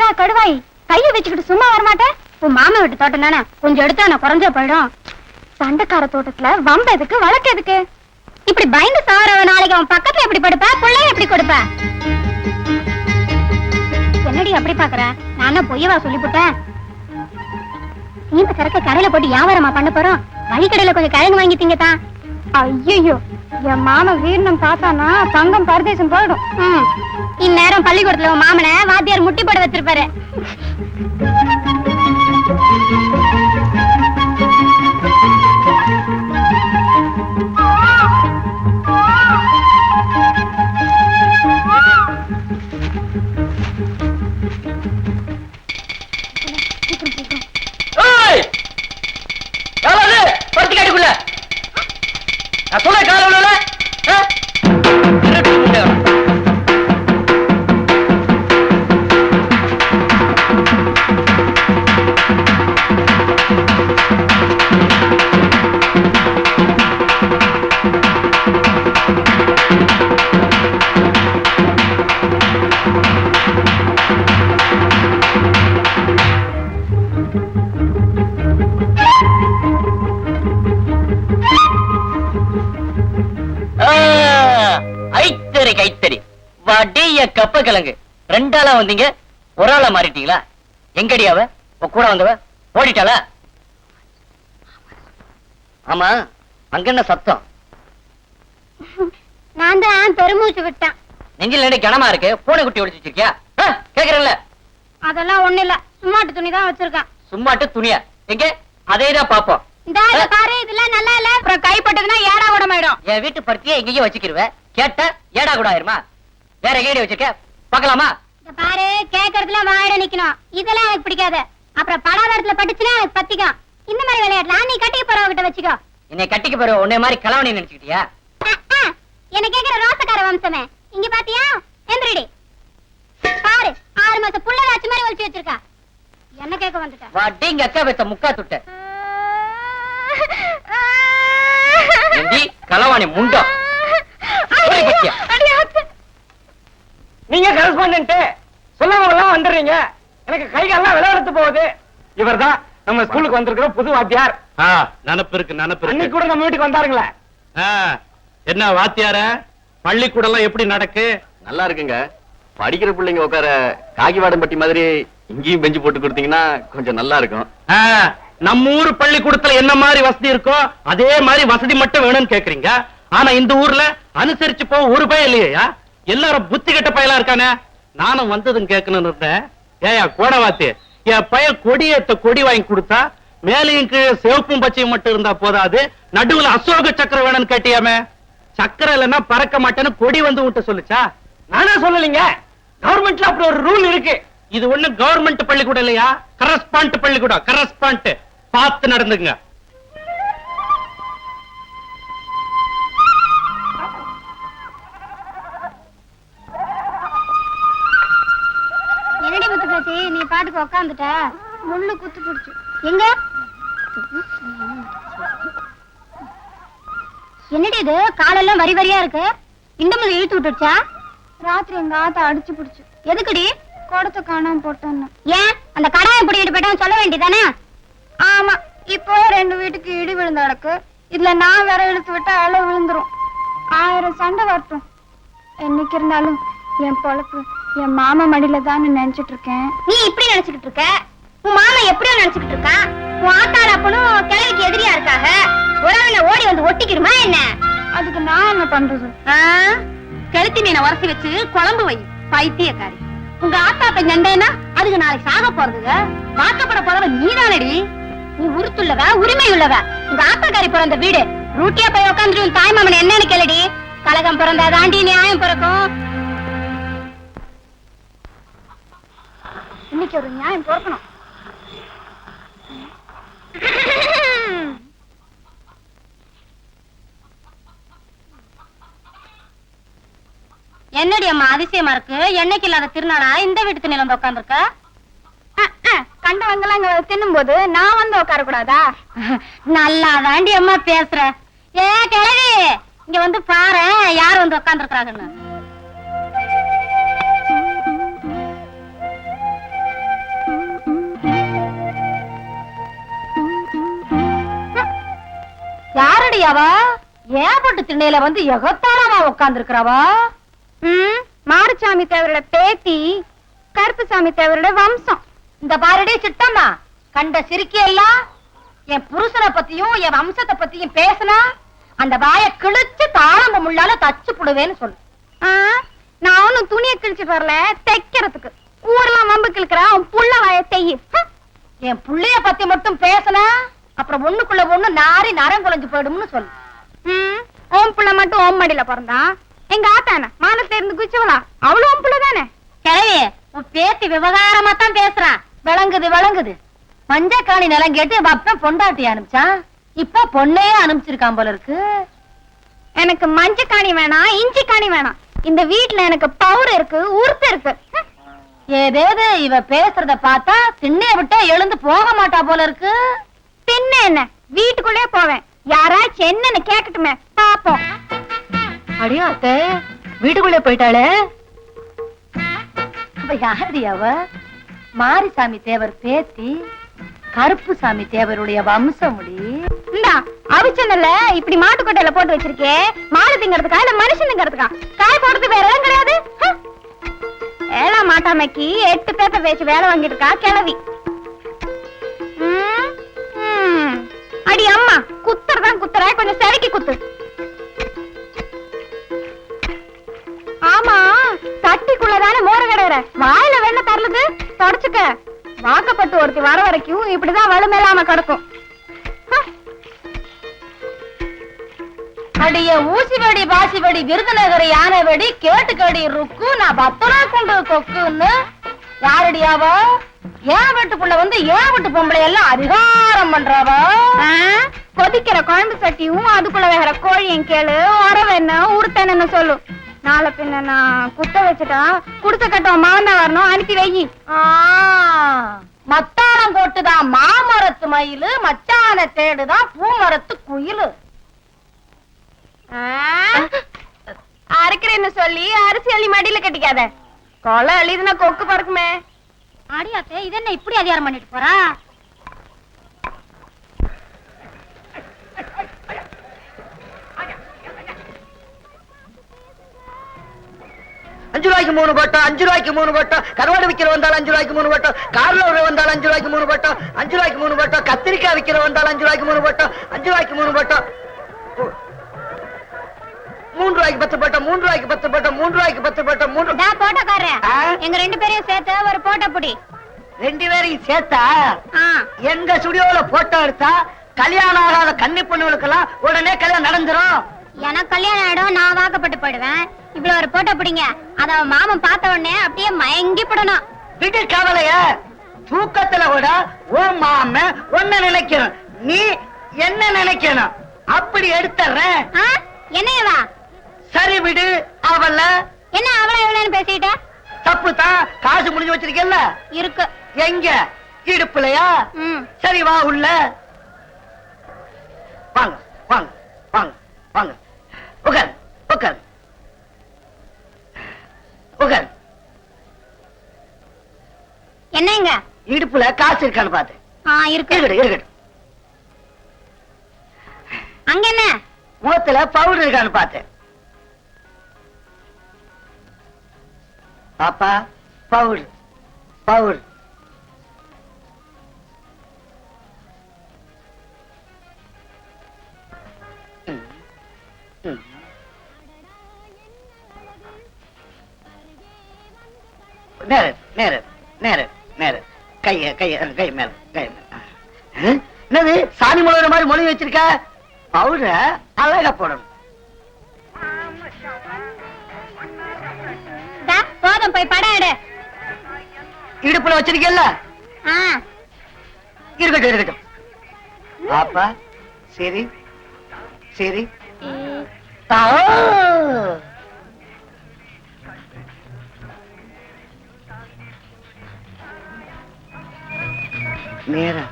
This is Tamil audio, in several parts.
நான் கடுவாய். கையை வச்சுக்கிட்டு சும்மா வரமாட்டேன் உன் மாமா வீட்டு தோட்டம் தானே? கொஞ்சம் எடுத்தா நான் குறைஞ்ச போயிடும். சண்டைக்கார தோட்டத்துல வம்ப எதுக்கு வழக்கு எதுக்கு? இப்படி பயந்து சாவரவ நாளைக்கு அவன் பக்கத்துல எப்படி படுப்ப? பிள்ளைய எப்படி கொடுப்ப? என்னடி அப்படி பாக்குற? நானும் பொய்யவா சொல்லிவிட்டேன் இந்த சரக்க கரையில போட்டு வியாபாரமா பண்ண போறோம். வழிக்கடையில கொஞ்சம் கிழங்கு வாங்கிட்டீங்க தான். ஐயோ என் மாமன் வீரனம் தாத்தானா? தங்கம் பரதேசம் போயிடும். இந்நேரம் பள்ளிக்கூடத்துல உன் மாமனை வாத்தியார் முட்டி போட வச்சிருப்பாரு. வடிய கப்ப கிழங்கு. ரெண்டாளா வந்தீங்க ஒரு ஆளா மாறிட்டீங்களா? எங்கடி அவ? கூட வந்தவ? ஓடிட்டாளா? ஆமா அங்க என்ன சத்தம்? நான் தான் பெருமூச்சு விட்டேன். நெஞ்சில் நடி கனமா இருக்கு? பூனை குட்டி ஒடிச்சு வச்சிருக்கியா? கேக்குறேன்ல. அதெல்லாம் ஒண்ணு இல்ல. சும்மாட்டு துணி தான் வச்சிருக்கேன். சும்மாட்டு துணியா? எங்க? அதே தான் பாப்போம். இந்த பாரு இதெல்லாம் நல்லா இல்ல. அப்புறம் கைப்பட்டதுன்னா ஏடா உடமாயிடும் என் வீட்டு பருத்தியை எங்கேயும் வச்சுக்கிருவ. கேட்ட ஏடா கூட ஆயிருமா வேற எங்கேயும் வச்சிருக்க. பார்க்கலாமா? பாரு கேக்குறதுல வாயிட நிக்கணும். இதெல்லாம் எனக்கு பிடிக்காது. அப்புறம் படாதரத்துல பட்டுச்சுன்னா எனக்கு பத்திக்கும். இந்த மாதிரி விளையாடலாம் நீ கட்டிக்க போறவகிட்ட வச்சுக்கோ. என்னை கட்டிக்க போற உன்னை மாதிரி கலவணி நினைச்சுக்கிட்டியா. என்ன கேக்குற ரோசக்கார வம்சமே. இங்க பாத்தியா? எந்திரடி. பாரு ஆறு மாசம் புள்ள வாச்சு மாதிரி ஒழிச்சு வச்சிருக்கா. என்ன கேட்க வந்துட்ட? வட்டிங்க அக்கா வைத்த முக்கா துட்ட. களவாணி முண்டம் பத்தியா? நீங்க கரஸ்பாண்டன்ட் சொல்லாமலாம் வந்துடுறீங்க. எனக்கு கை காலெல்லாம் விளையாடுத்து போகுது. இவர்தான் நம்ம ஸ்கூலுக்கு வந்திருக்கிற புது வாத்தியார். ஆ, நினப்பு இருக்கு நினப்பு அன்னைக்கு இருக்கு கூட நம்ம வீட்டுக்கு வந்தாருங்களே. ஆ, என்ன வாத்தியார? பள்ளிக்கூடம் எல்லாம் எப்படி நடக்கு? நல்லா இருக்குங்க. படிக்கிற பிள்ளைங்க உட்கார காகிவாடம்பட்டி மாதிரி இங்கேயும் பெஞ்சு போட்டு கொடுத்தீங்கன்னா கொஞ்சம் நல்லா இருக்கும். ஆ, நம்ம ஊர் பள்ளிக்கூடத்துல என்ன மாதிரி வசதி இருக்கோ அதே மாதிரி வசதி மட்டும் வேணும்னு கேக்குறீங்க. ஆனா இந்த ஊர்ல அனுசரிச்சு போக ஒரு பயம் இல்லையா எல்லாரும் புத்தி கெட்ட பயலா இருக்கானே? நானும் வந்ததும் கேட்கணும்னு இருந்தேன். ஏயா கோடவாத்தி என் பையன் கொடியேத்த கொடி வாங்கி கொடுத்தா மேலையும் கீழே சிவப்பும் பச்சையும் மட்டும் இருந்தா போதாது நடுவுல அசோக சக்கரம் வேணும்னு கேட்டியாமே? சக்கரம் இல்லைன்னா பறக்க மாட்டேன்னு கொடி வந்து விட்ட சொல்லுச்சா? நானே சொல்லலைங்க. கவர்மெண்ட்ல அப்படி ஒரு ரூல் இருக்கு. இது ஒண்ணு கவர்மெண்ட் பள்ளிக்கூடம் இல்லையா? கரஸ்பாண்ட் பள்ளிக்கூடம் கரஸ்பாண்ட் பார்த்து நடந்துங்க உக்காந்துட்ட முள்ளு குத்து பிடிச்சு. எங்க? என்னடி இது? காலெல்லாம் வரி வரியா இருக்கு? இந்த மாதிரி இழுத்து விட்டுடுச்சா? ராத்திரி எங்க ஆத்த அடிச்சு பிடிச்சு. எதுக்குடி? குடத்தை காணாம போட்டேன்னு. ஏன்? அந்த கடாயை பிடிக்கிட்டு போயிட்டான்னு சொல்ல வேண்டியதானே? ஆமா இப்போ ரெண்டு வீட்டுக்கு இடி விழுந்த அடக்கு இதுல நான் வேற இழுத்து விட்டா அலை விழுந்துரும். ஆயிரம் சண்டை வரட்டும். என்னைக்கு இருந்தாலும் என் பொழப்பு. என் மாமா மடியில தான் நினைச்சிட்டு இருக்கேன். நீ இப்படி நினைச்சுக்கிட்டு இருக்க? உன் மாமா எப்படியோ நினைச்சுக்கிட்டு இருக்கான். உன் ஆத்தாள் அப்பனும் கிழவிக்கு எதிரியா இருக்காக. உறவின ஓடி வந்து ஒட்டிக்கிடுமா என்ன? அதுக்கு நான் என்ன பண்றது? கெளுத்தி மீனை உரசி வச்சு குழம்பு வை பைத்தியக்காரி. உங்க ஆத்தாத்த சண்டைனா அதுக்கு நாளைக்கு சாக போறதுங்க வாக்கப்பட போறவ நீதானடி. நீ உருத்துள்ளவ உரிமை உள்ளவ உங்க ஆத்தாக்காரி பிறந்த வீடு. ரூட்டியா போய் உட்காந்துட்டு தாய் மாமன் என்னன்னு கேளுடி. கலகம் பிறந்தா தாண்டி நியாயம் பிறக்கும். இன்னைக்கு ஒரு நியாயம் பிறக்கணும். என்னடி அம்மா அதிசயமா இருக்கு? என்னைக்கு இல்லாத திருநாளா? இந்த வீட்டு திண்ணையில வந்து உட்காந்துருக்க கண்டவங்கலாம் இங்க தின்னும் போது நான் வந்து உட்கார கூடாதா நல்லா தாண்டி அம்மா பேசுற. ஏ கிழவி இங்க வந்து பாரு யார் வந்து உட்காந்துருக்காங்கன்னு அவ ஏப்பட்டு திண்ணையில வந்து எகத்தாளமா உட்கார்ந்து ம் மாரிசாமி தேவரோட பேத்தி கருப்புசாமி தேவரோட வம்சம். இந்த பாரடி சித்தம்மா கண்ட சிரிக்கி எல்லாம் என் புருஷனை பத்தியும் என் வம்சத்தை பத்தியும் பேசினா அந்த வாய கிழிச்சு தாளம்ப முள்ளால தச்சு புடுவேன்னு சொல்லு. நான் ஒன்னும் துணியை கிழிச்சிட்டு வரல தைக்கிறதுக்கு. ஊரெல்லாம் வம்பு கிழக்கிற உன் புள்ள வாய தெய்யி என் புள்ளைய பத்தி மட்டும் பேசினா அப்புறம் ஒண்ணுக்குள்ள ஒண்ணு நாரி நரங்குலைஞ்சு போயிடும்னு சொல்லு. ஓம் புள்ள மட்டும் ஓம் மடியில பிறந்தான் எங்க ஆத்தான மானத்துல இருந்து குச்சவளா அவளும் ஓம் புள்ள தானே? கிழவி உன் பேத்தி விவகாரமா தான் பேசுறான் விளங்குது விளங்குது. மஞ்சக்காணி நிலம் கேட்டு வப்பன் பொண்டாட்டி அனுப்பிச்சான் இப்ப பொண்ணையே அனுப்பிச்சிருக்கான் போல இருக்கு. எனக்கு மஞ்சக்காணி வேணாம் இஞ்சி காணி வேணாம். இந்த வீட்ல எனக்கு பவுர் இருக்கு உறுப்பு இருக்கு. ஏதேது இவ பேசுறத பார்த்தா திண்ணைய விட்டே எழுந்து போக மாட்டா போல இருக்கு. பின்ன என்ன? வீட்டுக்குள்ளே போவேன். யாராச்சும் என்னன்னு கேக்கட்டுமே. பாப்போம். அடியா அத்தை வீட்டுக்குள்ளே போயிட்டாளே? அப்ப யாரடி அவ? மாரிசாமி தேவர் பேத்தி கருப்புசாமி தேவருடைய வம்சம் முடி இந்தா அவிச்சனல்ல இப்படி மாட்டுக்கொட்டையில போட்டு வச்சிருக்கே. மாடு திங்கிறதுக்கா இல்ல மனுஷன் திங்கிறதுக்கா காய் போடுறது வேற எதுவும் கிடையாது. ஏழாம் மாட்டாமைக்கு எட்டு பேப்பர் வச்சு வேலை வாங்கிட்டு இருக்கா கிளவி கொஞ்சம் செடக்கி குத்து. ஆமா தட்டிக்குள்ளதான மோர கிடையாது வாயில வெண்ண தரலுது தொடச்சுக்க. வாக்கப்பட்டு ஒருத்தி வர வரைக்கும் இப்படிதான் வலுமேலாம கிடக்கும். அடிய ஊசி வெடி விருதுநகர் யானை வெடி கேட்டுக்கடி ருக்கு நான் பத்தனா கொண்டு கொக்குன்னு. யாரடியாவ ஏன் வீட்டுக்குள்ள வந்து ஏன் வீட்டு பொம்பளை எல்லாம் அதிகாரம் பண்றவ கொதிக்கிற குழம்பு சட்டியும் அதுக்குள்ள வேற கோழியும் கேளு உறவு என்ன உருத்தன்னு சொல்லு. நாளை பின்ன நான் குத்த வச்சுட்டா குடுத்த கட்டம் மாவன் வரணும் அனுப்பி வை. மத்தாரம் கோட்டுதான் மாமரத்து மயிலு மச்சான தேடுதான் பூமரத்து குயிலு. அரைக்கிறேன்னு சொல்லி அரிசி அள்ளி மடியில கட்டிக்காத. கொலை அள்ளிதுன்னா கொக்கு பறக்குமே. அடியாத்தே இது என்ன இப்படி அதிகாரம் பண்ணிட்டு போறா? அஞ்சு ரூபாய்க்கு மூணு பட்டம் அஞ்சு ரூபாய்க்கு மூணு பட்டம் கருவாடு விக்கிற வந்தால் அஞ்சு ரூபாய்க்கு மூணு பட்டம் கார்ல வந்தால் அஞ்சு ரூபாய்க்கு மூணு பட்டம் அஞ்சு ரூபாய்க்கு மூணு பட்டம் கத்திரிக்காய் விக்கிற வந்தால் அஞ்சு ரூபாய்க்கு மூணு பட்டம் அஞ்சு ரூபாய்க்கு மூணு பட்டம் மூணு ரூபாய்க்கு பத்து பட்டம் மூணு ரூபாய்க்கு பத்து பட்டம் மூணு ரூபாய்க்கு பத்து பட்டம் மூணு போட்டோக்காரன் ஆ? எங்க ரெண்டு பேரையும் சேர்த்து ஒரு போட்டோ புடி. ரெண்டு பேரையும் சேர்த்தா? எங்க ஸ்டுடியோல போட்டோ எடுத்தா கல்யாணம் ஆகாத கன்னி பொண்ணுகளுக்கெல்லாம் உடனே கல்யாணம் நடந்துரும்? எனக்கு கல்யாணம் ஆயிடும் நான் வாக்கப்பட்டு போயிடுவேன். இவ்வளவு ஒரு போட்டோ பிடிங்க. அத மாமன் பார்த்த உடனே அப்படியே மயங்கி போடணும். விடு கவலைய தூக்கத்துல கூட ஓ மாம ஒன்ன நினைக்கணும். நீ என்ன நினைக்கணும்? அப்படி எடுத்துறேன்? என்னையவா? சரி விடு அவள. என்ன அவ்வளவு எவ்வளவுன்னு பேசிட்ட? தப்பு தான் காசு முடிஞ்சு வச்சிருக்கல இருக்கு. எங்க? இடுப்புலையா? சரி வா உள்ள. வாங்க வாங்க வாங்க வாங்க. உட்கார் உட்கார். உட்கார் என்னங்க? இடுப்புல காசு இருக்கான்னு பாத்து. இருக்கட்டும் இருக்கட்டும் அங்க என்ன? முகத்துல பவுடர் இருக்கான்னு பார்த்தேன் பாப்பா பவுடர் பவுடர் நேர நேர நேர நேர கைய கைய கை மேல கை மேல? என்னது? சாணி முழுகிற மாதிரி மொழி வச்சிருக்க? பவுடர? அழகா போடணும். போதும் போய் படம் எடு. இடுப்புல வச்சிருக்கல இருக்கட்டும் இருக்கட்டும். பாப்பா சரி சரி. நேரா.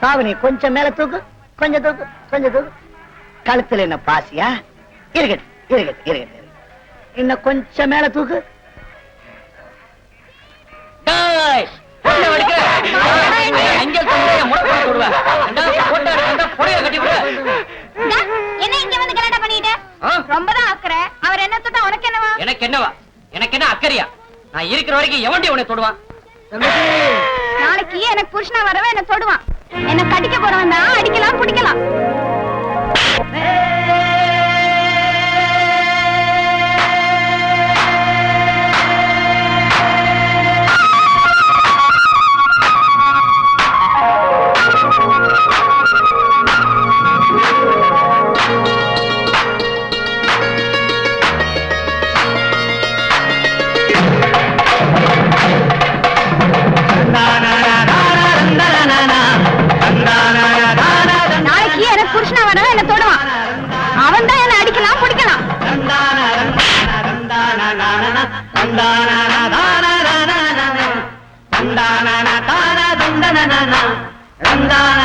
தாவணி கொஞ்சம் மேல தூக்கு கொஞ்சம் தூக்கு கொஞ்சம் தூக்கு. கழுத்துல என்ன பாசியா? இருக்கட்டும் இருக்கட்டும் இருக்கட்டும் இன்னும் கொஞ்சம் மேல தூக்கு. எனக்கு என்னவா? எனக்கு என்ன அக்கறையா? நான் இருக்கிற வரைக்கும் எவண்டி உன்னை தொடுவான்? நாளைக்கு எனக்கு புருஷனா வரவே என்ன தொடுவான். என்ன கடிக்க போறவன் தான் அடிக்கலாம் பிடிக்கலாம். தந்தான